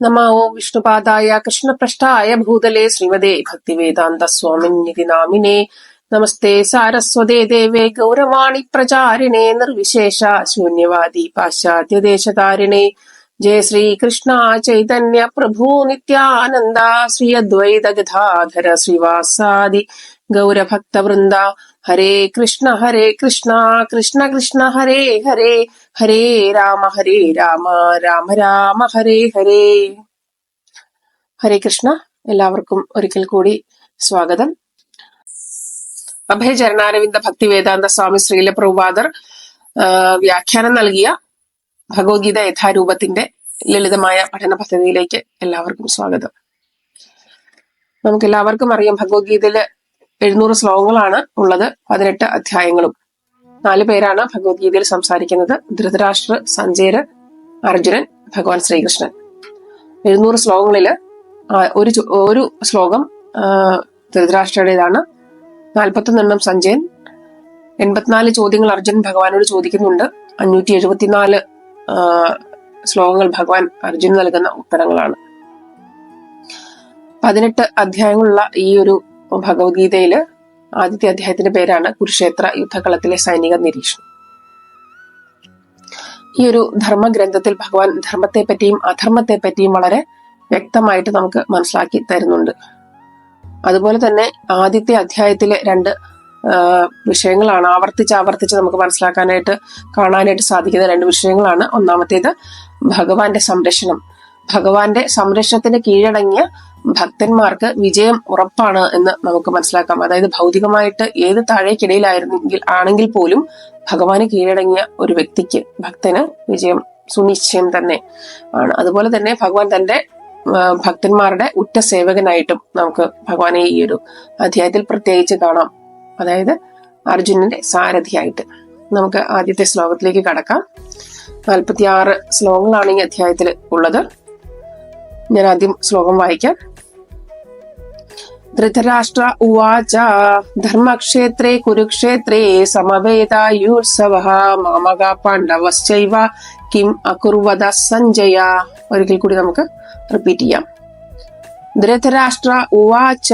നമ വിഷ്ണുപാദായ കൃഷ്ണപ്രഷ്ടായ ഭൂതലേ ശ്രീമതേ ഭക്തിവേദാന്ത സ്വാമിനിതി നാമിനെ നമസ്തേ സാരസ്വതേ ദേവേ ഗൗരവാണി പ്രചാരിണേ നിർവിശേഷ ശൂന്യവാദി പാശ്ചാത്യദേശതാരിണേ ജയ ശ്രീകൃഷ്ണ ചൈതന്യ പ്രഭു നിത്യാനന്ദ ശ്രീ അദ്വൈത ഗതാധര ശ്രീവാസാദി ഗൗരഭക്തവൃന്ദ ഹരേ കൃഷ്ണ ഹരേ കൃഷ്ണ കൃഷ്ണ കൃഷ്ണ ഹരേ ഹരേ ഹരേ രാമ ഹരേ രാമ രാമ രാമ ഹരേ ഹരേ. ഹരേ കൃഷ്ണ എല്ലാവർക്കും ഒരിക്കൽ കൂടി സ്വാഗതം. അഭയചരണാരവിന്ദ ഭക്തി വേദാന്ത സ്വാമി ശ്രീല പ്രഭുപാദർ ആ, വ്യാഖ്യാനം നൽകിയ ഭഗവത്ഗീത യഥാരൂപത്തിന്റെ ലളിതമായ പഠന പദ്ധതിയിലേക്ക് എല്ലാവർക്കും സ്വാഗതം. നമുക്ക് എല്ലാവർക്കും അറിയാം ഭഗവത്ഗീതയിൽ എഴുന്നൂറ് ശ്ലോകങ്ങളാണ് ഉള്ളത്. പതിനെട്ട് അധ്യായങ്ങളും. നാല് പേരാണ് ഭഗവത്ഗീതയിൽ സംസാരിക്കുന്നത്. ധൃതരാഷ്ട്ര സഞ്ജയര് അർജുനൻ ഭഗവാൻ ശ്രീകൃഷ്ണൻ. എഴുന്നൂറ് ശ്ലോകങ്ങളിൽ ഒരു ഒരു ശ്ലോകം ധൃതരാഷ്ട്രയുടേതാണ്. നാൽപ്പത്തൊന്നെണ്ണം സഞ്ജയൻ എൺപത്തിനാല് ചോദ്യങ്ങൾ അർജുനൻ ഭഗവാനോട് ചോദിക്കുന്നുണ്ട്. അഞ്ഞൂറ്റി എഴുപത്തിനാല് ശ്ലോകങ്ങൾ ഭഗവാൻ അർജുൻ നൽകുന്ന ഉത്തരങ്ങളാണ്. പതിനെട്ട് അധ്യായങ്ങളുള്ള ഈ ഒരു ഭഗവത്ഗീതയിൽ ആദ്യത്തെ അധ്യായത്തിന്റെ പേരാണ് കുരുക്ഷേത്ര യുദ്ധകളത്തിലെ സൈനിക നിരീക്ഷണം. ഈ ഒരു ധർമ്മഗ്രന്ഥത്തിൽ ഭഗവാൻ ധർമ്മത്തെ പറ്റിയും അധർമ്മത്തെ പറ്റിയും വളരെ വ്യക്തമായിട്ട് നമുക്ക് മനസ്സിലാക്കി തരുന്നുണ്ട്. അതുപോലെ തന്നെ ആദ്യത്തെ അധ്യായത്തിലെ രണ്ട് വിഷയങ്ങളാണ് ആവർത്തിച്ച് ആവർത്തിച്ച് നമുക്ക് മനസ്സിലാക്കാനായിട്ട് കാണാനായിട്ട് സാധിക്കുന്ന രണ്ട് വിഷയങ്ങളാണ്. ഒന്നാമത്തേത് ഭഗവാന്റെ സംരക്ഷണം. ഭഗവാന്റെ സംരക്ഷണത്തിന് കീഴടങ്ങിയ ഭക്തന്മാർക്ക് വിജയം ഉറപ്പാണ് എന്ന് നമുക്ക് മനസ്സിലാക്കാം. അതായത് ഭൗതികമായിട്ട് ഏത് താഴേക്കിടയിലായിരുന്നെങ്കിൽ ആണെങ്കിൽ പോലും ഭഗവാന് കീഴടങ്ങിയ ഒരു വ്യക്തിക്ക് ഭക്തന് വിജയം സുനിശ്ചയം തന്നെ ആണ്. അതുപോലെ തന്നെ ഭഗവാൻ തന്റെ ഭക്തന്മാരുടെ ഉറ്റ സേവകനായിട്ടും നമുക്ക് ഭഗവാനെ ഈ ഒരു അധ്യായത്തിൽ പ്രത്യേകിച്ച് കാണാം. അതായത് അർജുനന്റെ സാരഥിയായിട്ട് നമുക്ക് ആദ്യത്തെ ശ്ലോകത്തിലേക്ക് കടക്കാം. നാൽപ്പത്തി ആറ് ശ്ലോകങ്ങളാണ് ഈ അധ്യായത്തിൽ ഉള്ളത്. ഞാൻ ആദ്യം ശ്ലോകം വായിക്കാം. ധൃതരാഷ്ട്ര ഉവാച ധർമ്മക്ഷേത്രേ കുരുക്ഷേത്രേ സമവേദായുത്സവ മാമക പാണ്ഡവശ്ചൈവ കിം അകുർവത സഞ്ജയ. ഒരിക്കൽ കൂടി നമുക്ക് റിപ്പീറ്റ് ചെയ്യാം. ധൃതരാഷ്ട്ര ഉവാച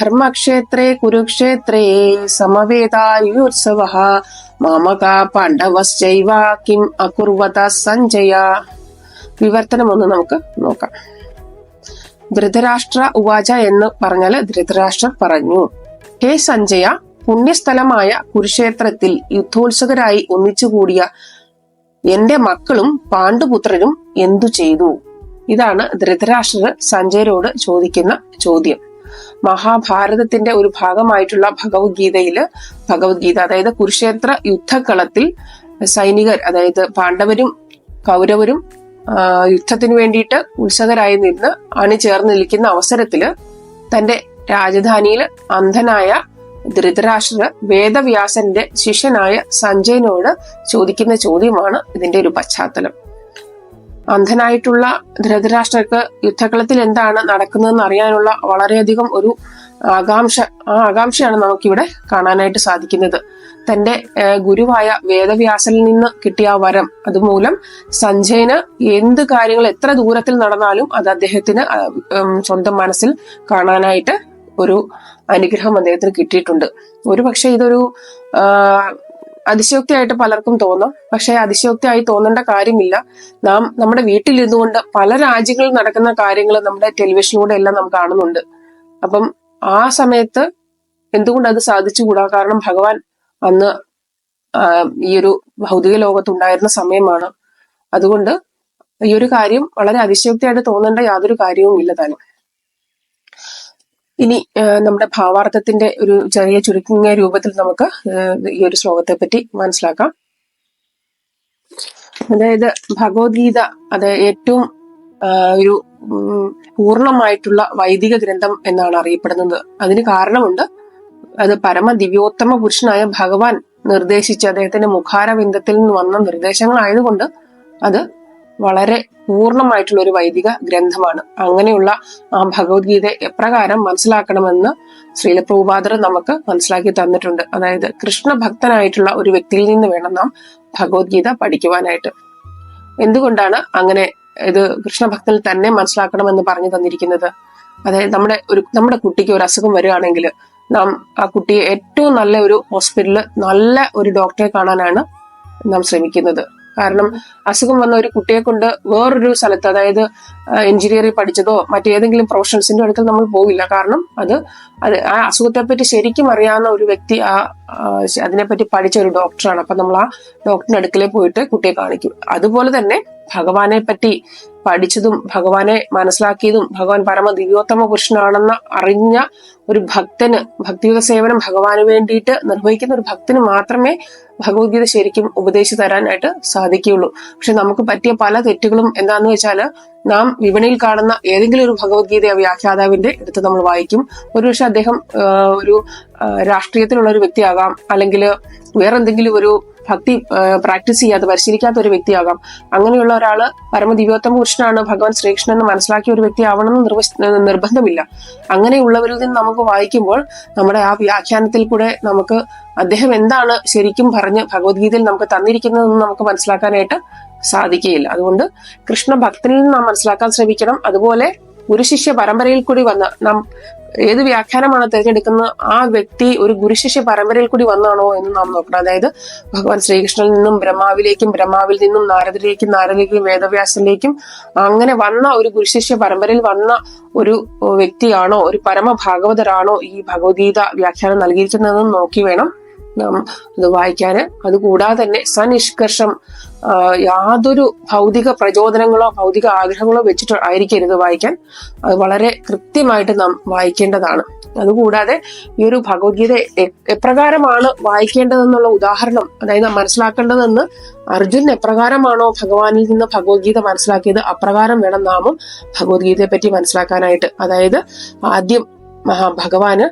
ധർമ്മക്ഷേത്രേ കുരുക്ഷേത്രേ സമവേദായുത്സവ മാമക പാണ്ഡവശ്ചൈവ കിം അകുർവത സഞ്ജയ. വിവർത്തനം ഒന്ന് നമുക്ക് നോക്കാം. ധൃതരാഷ്ട്ര ഉവാച എന്ന് പറഞ്ഞാൽ ധൃതരാഷ്ട്രർ പറഞ്ഞു. ഹേ സഞ്ജയ പുണ്യസ്ഥലമായ കുരുക്ഷേത്രത്തിൽ യുദ്ധോത്സുകരായി ഒന്നിച്ചുകൂടിയ എന്റെ മക്കളും പാണ്ഡുപുത്രരും എന്തു ചെയ്തു? ഇതാണ് ധൃതരാഷ്ട്രർ സഞ്ജയരോട് ചോദിക്കുന്ന ചോദ്യം. മഹാഭാരതത്തിന്റെ ഒരു ഭാഗമായിട്ടുള്ള ഭഗവത്ഗീതയിൽ ഭഗവത്ഗീത അതായത് കുരുക്ഷേത്ര യുദ്ധക്കളത്തിൽ സൈനികർ അതായത് പാണ്ഡവരും കൗരവരും യുദ്ധത്തിന് വേണ്ടിയിട്ട് ഉത്സകരായി നിന്ന് അണിചേർന്ന് നിൽക്കുന്ന അവസരത്തിൽ തന്റെ രാജധാനിയിൽ അന്ധനായ ധൃതരാഷ്ട്ര വേദവ്യാസന്റെ ശിഷ്യനായ സഞ്ജയനോട് ചോദിക്കുന്ന ചോദ്യമാണ് ഇതിന്റെ ഒരു പശ്ചാത്തലം. അന്ധനായിട്ടുള്ള ധൃതരാഷ്ട്രക്ക് യുദ്ധക്കളത്തിൽ എന്താണ് നടക്കുന്നതെന്ന് അറിയാനുള്ള വളരെയധികം ഒരു ആകാംക്ഷ ആ ആകാംക്ഷയാണ് നമുക്കിവിടെ കാണാനായിട്ട് സാധിക്കുന്നത്. തന്റെ ഗുരുവായ വേദവ്യാസനിൽ നിന്ന് കിട്ടിയ വരം അതുമൂലം സഞ്ജയന് എന്ത് കാര്യങ്ങൾ എത്ര ദൂരത്തിൽ നടന്നാലും അത് അദ്ദേഹത്തിന് സ്വന്തം മനസ്സിൽ കാണാനായിട്ട് ഒരു അനുഗ്രഹം അദ്ദേഹത്തിന് കിട്ടിയിട്ടുണ്ട്. ഒരു പക്ഷെ ഇതൊരു അതിശയോക്തിയായിട്ട് പലർക്കും തോന്നാം. പക്ഷെ അതിശയോക്തിയായി തോന്നേണ്ട കാര്യമില്ല. നാം നമ്മുടെ വീട്ടിലിരുന്നു കൊണ്ട് പല രാജ്യങ്ങളിൽ നടക്കുന്ന കാര്യങ്ങൾ നമ്മുടെ ടെലിവിഷനിലൂടെ എല്ലാം നാം കാണുന്നുണ്ട്. അപ്പം ആ സമയത്ത് എന്തുകൊണ്ട് അത് സാധിച്ചുകൂടാ? കാരണം ഭഗവാൻ അന്ന് ഈ ഒരു ഭൗതിക ലോകത്തുണ്ടായിരുന്ന സമയമാണ്. അതുകൊണ്ട് ഈ ഒരു കാര്യം വളരെ അതിശയോക്തിയായിട്ട് തോന്നേണ്ട യാതൊരു കാര്യവും ഇല്ല താനും. ഇനി നമ്മുടെ ഭാവാർത്ഥത്തിന്റെ ഒരു ചെറിയ ചുരുക്കിയ രൂപത്തിൽ നമുക്ക് ഈ ഒരു ശ്ലോകത്തെ പറ്റി മനസ്സിലാക്കാം. അതായത് ഭഗവത്ഗീത അത് ഏറ്റവും ഒരു പൂർണമായിട്ടുള്ള വൈദിക ഗ്രന്ഥം എന്നാണ് അറിയപ്പെടുന്നത്. അതിന് കാരണമുണ്ട് അത് പരമ ദിവ്യോത്തമ പുരുഷനായ ഭഗവാൻ നിർദ്ദേശിച്ച അദ്ദേഹത്തിന്റെ മുഖാരവിന്ദത്തിൽ നിന്ന് വന്ന നിർദ്ദേശങ്ങളായതുകൊണ്ട് അത് വളരെ പൂർണമായിട്ടുള്ള ഒരു വൈദിക ഗ്രന്ഥമാണ്. അങ്ങനെയുള്ള ആ ഭഗവത്ഗീത എപ്രകാരം മനസ്സിലാക്കണമെന്ന് ശ്രീലപ്രഭുപാദർ നമുക്ക് മനസ്സിലാക്കി തന്നിട്ടുണ്ട്. അതായത് കൃഷ്ണ ഭക്തനായിട്ടുള്ള ഒരു വ്യക്തിയിൽ നിന്ന് വേണം നാം ഭഗവത്ഗീത പഠിക്കുവാനായിട്ട്. എന്തുകൊണ്ടാണ് അങ്ങനെ ഇത് കൃഷ്ണഭക്തനിൽ തന്നെ മനസ്സിലാക്കണമെന്ന് പറഞ്ഞു തന്നിരിക്കുന്നത്? അതായത് നമ്മുടെ ഒരു നമ്മുടെ കുട്ടിക്ക് ഒരു അസുഖം വരികയാണെങ്കിൽ നാം ആ കുട്ടിയെ ഏറ്റവും നല്ല ഒരു ഹോസ്പിറ്റലിൽ നല്ല ഒരു ഡോക്ടറെ കാണാനാണ് നാം ശ്രമിക്കുന്നത്. കാരണം അസുഖം വന്ന ഒരു കുട്ടിയെ കൊണ്ട് വേറൊരു സ്ഥലത്ത് അതായത് എഞ്ചിനീയറിംഗ് പഠിച്ചതോ മറ്റേതെങ്കിലും പ്രൊഫഷണൽസിന്റെ അടുക്കൽ നമ്മൾ പോവില്ല. കാരണം അത് അത് ആ അസുഖത്തെപ്പറ്റി ശരിക്കും അറിയാവുന്ന ഒരു വ്യക്തി ആ അതിനെപ്പറ്റി പഠിച്ച ഒരു ഡോക്ടറാണ്. അപ്പൊ നമ്മൾ ആ ഡോക്ടറിന്റെ അടുക്കലേ പോയിട്ട് കുട്ടിയെ കാണിക്കും. അതുപോലെ തന്നെ ഭഗവാനെ പറ്റി പഠിച്ചതും ഭഗവാനെ മനസ്സിലാക്കിയതും ഭഗവാൻ പരമ ദിവ്യോത്തമ പുരുഷനാണെന്ന് അറിഞ്ഞ ഒരു ഭക്തന് ഭക്തിയുത സേവനം ഭഗവാന് വേണ്ടിയിട്ട് നിർവഹിക്കുന്ന ഒരു ഭക്തന് മാത്രമേ ഭഗവത്ഗീത ശരിക്കും ഉപദേശിച്ചു തരാനായിട്ട് സാധിക്കുകയുള്ളൂ. പക്ഷെ നമുക്ക് പറ്റിയ പല തെറ്റുകളും എന്താന്ന് വെച്ചാൽ നാം വിപണിയിൽ കാണുന്ന ഏതെങ്കിലും ഒരു ഭഗവത്ഗീത വ്യാഖ്യാതാവിന്റെ അടുത്ത് നമ്മൾ വായിക്കും. ഒരുപക്ഷെ അദ്ദേഹം ഒരു രാഷ്ട്രീയത്തിലുള്ള ഒരു വ്യക്തിയാകാം അല്ലെങ്കിൽ വേറെന്തെങ്കിലും ഒരു ഭക്തി പ്രാക്ടീസ് ചെയ്യാതെ പരിശീലിക്കാത്ത ഒരു വ്യക്തിയാകാം. അങ്ങനെയുള്ള ഒരാൾ പരമദിവ്യോത്തമ പുരുഷനാണ് ഭഗവാൻ ശ്രീകൃഷ്ണൻ എന്ന് മനസ്സിലാക്കിയ ഒരു വ്യക്തി ആവണമെന്ന് നിർവ- നിർബന്ധമില്ല. അങ്ങനെയുള്ളവരിൽ നിന്ന് നമുക്ക് വായിക്കുമ്പോൾ നമ്മുടെ ആ വ്യാഖ്യാനത്തിൽ കൂടെ നമുക്ക് അദ്ദേഹം എന്താണ് ശരിക്കും പറഞ്ഞ് ഭഗവത്ഗീതയിൽ നമുക്ക് തന്നിരിക്കുന്നതെന്ന് നമുക്ക് മനസ്സിലാക്കാനായിട്ട് സാധിക്കുകയില്ല. അതുകൊണ്ട് കൃഷ്ണ ഭക്തനിൽ നാം മനസ്സിലാക്കാൻ ശ്രമിക്കണം. അതുപോലെ ഗുരുശിഷ്യ പരമ്പരയിൽ കൂടി വന്ന് നാം ഏത് വ്യാഖ്യാനമാണ് തിരഞ്ഞെടുക്കുന്ന ആ വ്യക്തി ഒരു ഗുരുശിഷ്യ പരമ്പരയിൽ കൂടി വന്നാണോ എന്ന് നാം നോക്കണം. അതായത് ഭഗവാൻ ശ്രീകൃഷ്ണനിൽ നിന്നും ബ്രഹ്മാവിലേക്കും ബ്രഹ്മാവിൽ നിന്നും നാരദരിലേക്കും നാരദിലേക്കും വേദവ്യാസനിലേക്കും അങ്ങനെ വന്ന ഒരു ഗുരുശിഷ്യ പരമ്പരയിൽ വന്ന ഒരു വ്യക്തിയാണോ ഒരു പരമ ഭാഗവതരാണോ ഈ ഭഗവത്ഗീത വ്യാഖ്യാനം നൽകിയിരിക്കുന്നതെന്ന് നോക്കി വേണം നാം അത് വായിക്കാന്. അതുകൂടാതെ തന്നെ സനിഷ്കർഷം യാതൊരു ഭൗതിക പ്രചോദനങ്ങളോ ഭൗതിക ആഗ്രഹങ്ങളോ വെച്ചിട്ട് ആയിരിക്കരുത് വായിക്കാൻ. അത് വളരെ കൃത്യമായിട്ട് നാം വായിക്കേണ്ടതാണ്. അതുകൂടാതെ ഈ ഒരു ഭഗവത്ഗീത എപ്രകാരമാണ് വായിക്കേണ്ടതെന്നുള്ള ഉദാഹരണം അതായത് മനസ്സിലാക്കേണ്ടതെന്ന് അർജുൻ എപ്രകാരമാണോ ഭഗവാനിൽ നിന്ന് ഭഗവത്ഗീത മനസ്സിലാക്കിയത് അപ്രകാരം വേണം നാമും ഭഗവത്ഗീതയെ പറ്റി മനസ്സിലാക്കാനായിട്ട്. അതായത് ആദ്യം മഹാ ഭഗവാന്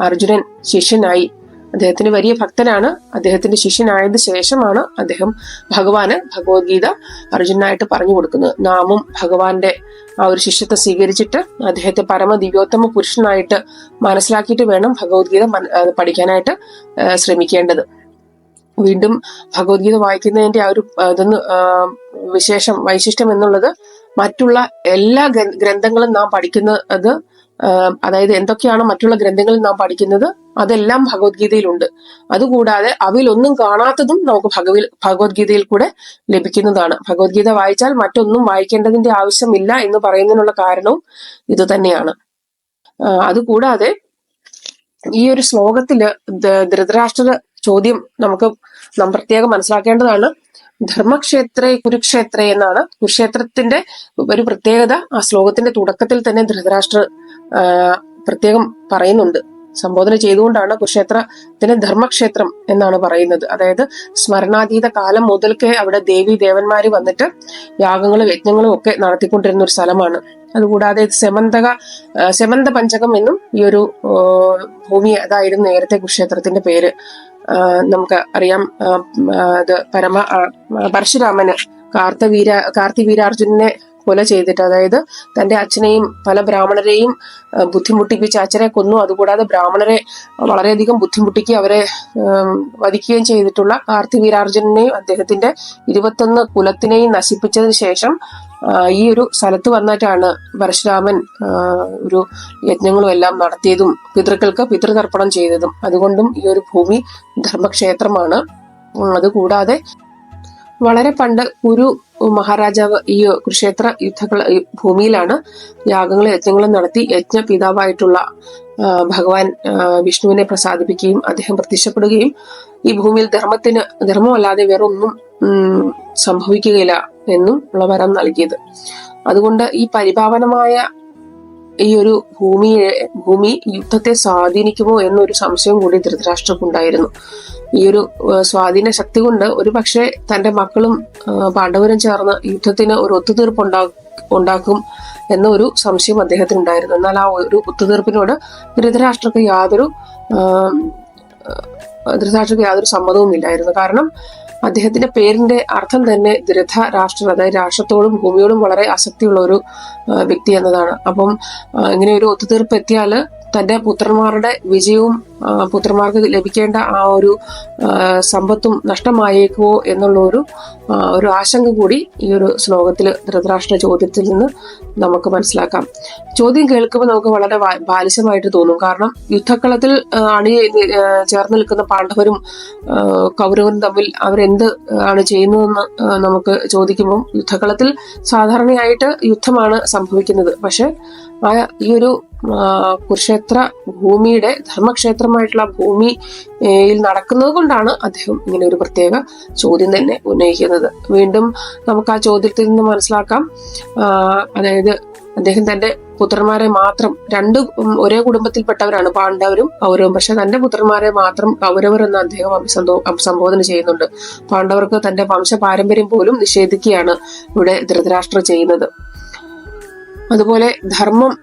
അർജുനൻ ശിഷ്യനായി അദ്ദേഹത്തിന് വലിയ ഭക്തനാണ്. അദ്ദേഹത്തിന്റെ ശിഷ്യനായത് ശേഷമാണ് അദ്ദേഹം ഭഗവാന് ഭഗവത്ഗീത അർജുനായിട്ട് പറഞ്ഞു കൊടുക്കുന്നത്. നാമും ഭഗവാന്റെ ആ ഒരു ശിഷ്യത്വം സ്വീകരിച്ചിട്ട് അദ്ദേഹത്തെ പരമ ദിവ്യോത്തമ പുരുഷനായിട്ട് മനസ്സിലാക്കിയിട്ട് വേണം ഭഗവത്ഗീത പഠിക്കാനായിട്ട് ശ്രമിക്കേണ്ടത്. വീണ്ടും ഭഗവത്ഗീത വായിക്കുന്നതിന്റെ ആ ഒരു ഇതൊന്ന് വിശേഷം വൈശിഷ്ട്യം എന്നുള്ളത് മറ്റുള്ള എല്ലാ ഗ്രന്ഥങ്ങളും നാം പഠിക്കുന്നത് അതായത് എന്തൊക്കെയാണ് മറ്റുള്ള ഗ്രന്ഥങ്ങളിൽ നാം പഠിക്കുന്നത് അതെല്ലാം ഭഗവത്ഗീതയിലുണ്ട്. അതുകൂടാതെ അവയിലൊന്നും കാണാത്തതും നമുക്ക് ഭഗവത് ഭഗവത്ഗീതയിൽ കൂടെ ലഭിക്കുന്നതാണ്. ഭഗവത്ഗീത വായിച്ചാൽ മറ്റൊന്നും വായിക്കേണ്ടതിന്റെ ആവശ്യമില്ല എന്ന് പറയുന്നതിനുള്ള കാരണവും ഇത് തന്നെയാണ്. അതുകൂടാതെ ഈ ഒരു ശ്ലോകത്തിൽ ധൃതരാഷ്ട്ര ചോദ്യം നമുക്ക് നാം പ്രത്യേകം മനസ്സിലാക്കേണ്ടതാണ്. ധർമ്മക്ഷേത്രേ കുരുക്ഷേത്രേ എന്നാണ്. കുരുക്ഷേത്രത്തിന്റെ ഒരു പ്രത്യേകത ആ ശ്ലോകത്തിന്റെ തുടക്കത്തിൽ തന്നെ ധൃതരാഷ്ട്ര പ്രത്യേകം പറയുന്നുണ്ട്. സംബോധന ചെയ്തുകൊണ്ടാണ് കുരുക്ഷേത്രത്തിന് ധർമ്മക്ഷേത്രം എന്നാണ് പറയുന്നത്. അതായത് സ്മരണാതീത കാലം മുതൽക്കേ അവിടെ ദേവി ദേവന്മാര് വന്നിട്ട് യാഗങ്ങളും യജ്ഞങ്ങളും ഒക്കെ നടത്തിക്കൊണ്ടിരുന്ന ഒരു സ്ഥലമാണ്. അതുകൂടാതെ സെമന്തക സെമന്ത പഞ്ചകം എന്നും ഈ ഒരു ഭൂമി അതായിരുന്നു നേരത്തെ കുരുക്ഷേത്രത്തിന്റെ പേര്. നമുക്ക് അറിയാം ഇത് പരമ പരശുരാമന് കാർത്തവീര കാർത്തിവീരാർജുനെ കൊല ചെയ്തിട്ട് അതായത് തന്റെ അച്ഛനെയും പല ബ്രാഹ്മണരെയും ബുദ്ധിമുട്ടിപ്പിച്ച് അച്ഛനെ കൊന്നു. അതുകൂടാതെ ബ്രാഹ്മണരെ വളരെയധികം ബുദ്ധിമുട്ടിക്ക് അവരെ വധിക്കുകയും ചെയ്തിട്ടുള്ള കാർത്തിവീരാർജുനെയും അദ്ദേഹത്തിന്റെ ഇരുപത്തൊന്ന് കുലത്തിനെയും നശിപ്പിച്ചതിന് ശേഷം ഈ ഒരു സ്ഥലത്ത് വന്നിട്ടാണ് പരശുരാമൻ ഒരു യജ്ഞങ്ങളും എല്ലാം നടത്തിയതും പിതൃക്കൾക്ക് പിതൃതർപ്പണം ചെയ്തതും. അതുകൊണ്ടും ഈ ഒരു ഭൂമി ധർമ്മക്ഷേത്രമാണ്. അതുകൂടാതെ വളരെ പണ്ട് കുരു മഹാരാജാവ് ഈ കുരുക്ഷേത്ര യുദ്ധങ്ങൾ ഭൂമിയിലാണ് യാഗങ്ങളും യജ്ഞങ്ങളും നടത്തി യജ്ഞ പിതാവായിട്ടുള്ള ഭഗവാൻ വിഷ്ണുവിനെ പ്രസാദിപ്പിക്കുകയും അദ്ദേഹം പ്രത്യക്ഷപ്പെടുകയും ഈ ഭൂമിയിൽ ധർമ്മത്തിന് ധർമ്മമല്ലാതെ വേറെ ഒന്നും സംഭവിക്കുകയില്ല എന്നും ഉള്ള വരം നൽകിയത്. അതുകൊണ്ട് ഈ പരിപാവനമായ ഈ ഒരു ഭൂമിയെ ഭൂമി യുദ്ധത്തെ സ്വാധീനിക്കുമോ എന്നൊരു സംശയം കൂടി ധൃതരാഷ്ട്രക്കുണ്ടായിരുന്നു. ഈ ഒരു സ്വാധീന ശക്തി കൊണ്ട് ഒരു പക്ഷേ തന്റെ മക്കളും പാണ്ഡവരും ചേർന്ന് യുദ്ധത്തിന് ഒരു ഒത്തുതീർപ്പ് ഉണ്ടാ ഉണ്ടാക്കും എന്ന ഒരു സംശയം അദ്ദേഹത്തിന് ഉണ്ടായിരുന്നു എന്നാൽ ആ ഒരു ഒത്തുതീർപ്പിനോട് ധൃതരാഷ്ട്രക്ക് യാതൊരു ധൃതരാഷ്ട്രക്ക് യാതൊരു സമ്മതവും ഇല്ലായിരുന്നു കാരണം അദ്ദേഹത്തിന്റെ പേരിന്റെ അർത്ഥം തന്നെ ധൃതരാഷ്ട്രം അതായത് രാഷ്ട്രത്തോടും ഭൂമിയോടും വളരെ ആസക്തിയുള്ള ഒരു വ്യക്തി എന്നതാണ്. അപ്പം ഇങ്ങനെ ഒരു ഒത്തുതീർപ്പ് എത്തിയാൽ തന്റെ പുത്രന്മാരുടെ വിജയവും പുത്രന്മാർക്ക് ലഭിക്കേണ്ട ആ ഒരു സമ്പത്തും നഷ്ടമായേക്കുമോ എന്നുള്ള ഒരു ഒരു ആശങ്ക കൂടി ഈ ഒരു ശ്ലോകത്തിൽ ധൃതരാഷ്ട്ര ചോദ്യത്തിൽ നിന്ന് നമുക്ക് മനസ്സിലാക്കാം. ചോദ്യം കേൾക്കുമ്പോൾ നമുക്ക് വളരെ ബാലിശമായിട്ട് തോന്നും. കാരണം യുദ്ധക്കളത്തിൽ അണി ചേർന്ന് നിൽക്കുന്ന പാണ്ഡവരും കൗരവരും തമ്മിൽ അവരെന്ത് ആണ് ചെയ്യുന്നതെന്ന് നമുക്ക് ചോദിക്കുമ്പോൾ യുദ്ധക്കളത്തിൽ സാധാരണയായിട്ട് യുദ്ധമാണ് സംഭവിക്കുന്നത്. പക്ഷെ ആ ഈ ഒരു കുരുക്ഷേത്ര ഭൂമിയുടെ ധർമ്മക്ഷേത്രമായിട്ടുള്ള ഭൂമിയിൽ നടക്കുന്നത് കൊണ്ടാണ് അദ്ദേഹം ഇങ്ങനെ ഒരു പ്രത്യേക ചോദ്യം തന്നെ ഉന്നയിക്കുന്നത്. വീണ്ടും നമുക്ക് ആ ചോദ്യത്തിൽ നിന്ന് മനസ്സിലാക്കാം. അതായത് അദ്ദേഹം തന്റെ പുത്രന്മാരെ മാത്രം രണ്ട് ഒരേ കുടുംബത്തിൽപ്പെട്ടവരാണ് പാണ്ഡവരും കൗരവും. പക്ഷെ തന്റെ പുത്രന്മാരെ മാത്രം കൗരവർ എന്ന് അദ്ദേഹം അഭിസംബോ- അഭിസംബോധന ചെയ്യുന്നുണ്ട്. പാണ്ഡവർക്ക് തന്റെ വംശ പാരമ്പര്യം പോലും നിഷേധിക്കുകയാണ് ഇവിടെ ധൃതരാഷ്ട്ര ചെയ്യുന്നത്. അതുപോലെ ധർമ്മം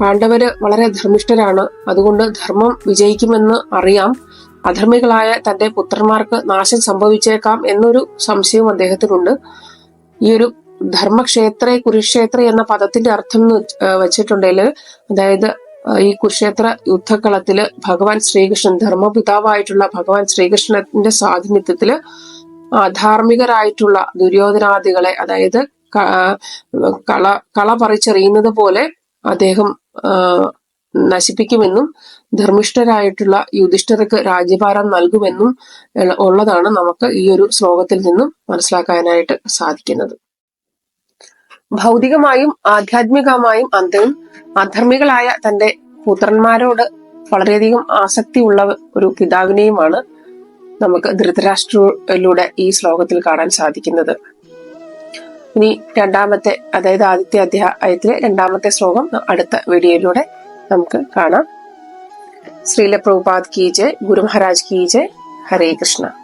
പാണ്ഡവര് വളരെ ധർമ്മിഷ്ഠരാണ്. അതുകൊണ്ട് ധർമ്മം വിജയിക്കുമെന്ന് അറിയാം. അധർമ്മികളായ തന്റെ പുത്രന്മാർക്ക് നാശം സംഭവിച്ചേക്കാം എന്നൊരു സംശയവും അദ്ദേഹത്തിനുണ്ട്. ഈ ഒരു ധർമ്മക്ഷേത്ര കുരുക്ഷേത്ര എന്ന പദത്തിന്റെ അർത്ഥം വെച്ചിട്ടുണ്ടെങ്കിൽ അതായത് ഈ കുരുക്ഷേത്ര യുദ്ധക്കളത്തിൽ ഭഗവാൻ ശ്രീകൃഷ്ണൻ ധർമ്മപിതാവായിട്ടുള്ള ഭഗവാൻ ശ്രീകൃഷ്ണന്റെ സാന്നിധ്യത്തിൽ അധാർമികരായിട്ടുള്ള ദുര്യോധനാദികളെ അതായത് കള കള പറിച്ചെറിയുന്നത് പോലെ അദ്ദേഹം നശിപ്പിക്കുമെന്നും ധർമ്മിഷ്ഠരായിട്ടുള്ള യുധിഷ്ഠിർക്ക് രാജ്യഭാരം നൽകുമെന്നും ഉള്ളതാണ് നമുക്ക് ഈ ഒരു ശ്ലോകത്തിൽ നിന്നും മനസ്സിലാക്കാനായിട്ട് സാധിക്കുന്നത്. ഭൗതികമായും ആധ്യാത്മികമായും അദ്ദേഹം അധർമ്മികളായ തന്റെ പുത്രന്മാരോട് വളരെയധികം ആസക്തിയുള്ള ഒരു പിതാവിനെയുമാണ് നമുക്ക് ധൃതരാഷ്ട്രയിലൂടെ ഈ ശ്ലോകത്തിൽ കാണാൻ സാധിക്കുന്നത്. ഇനി രണ്ടാമത്തെ അതായത് ആദ്യത്തെ അധ്യായത്തിലെ രണ്ടാമത്തെ ശ്ലോകം അടുത്ത വീഡിയോയിലൂടെ നമുക്ക് കാണാം. ശ്രീല പ്രഭുപാദ് കീ ജയ് ഗുരു മഹാരാജ് കീ ജയ് ഹരേ കൃഷ്ണ.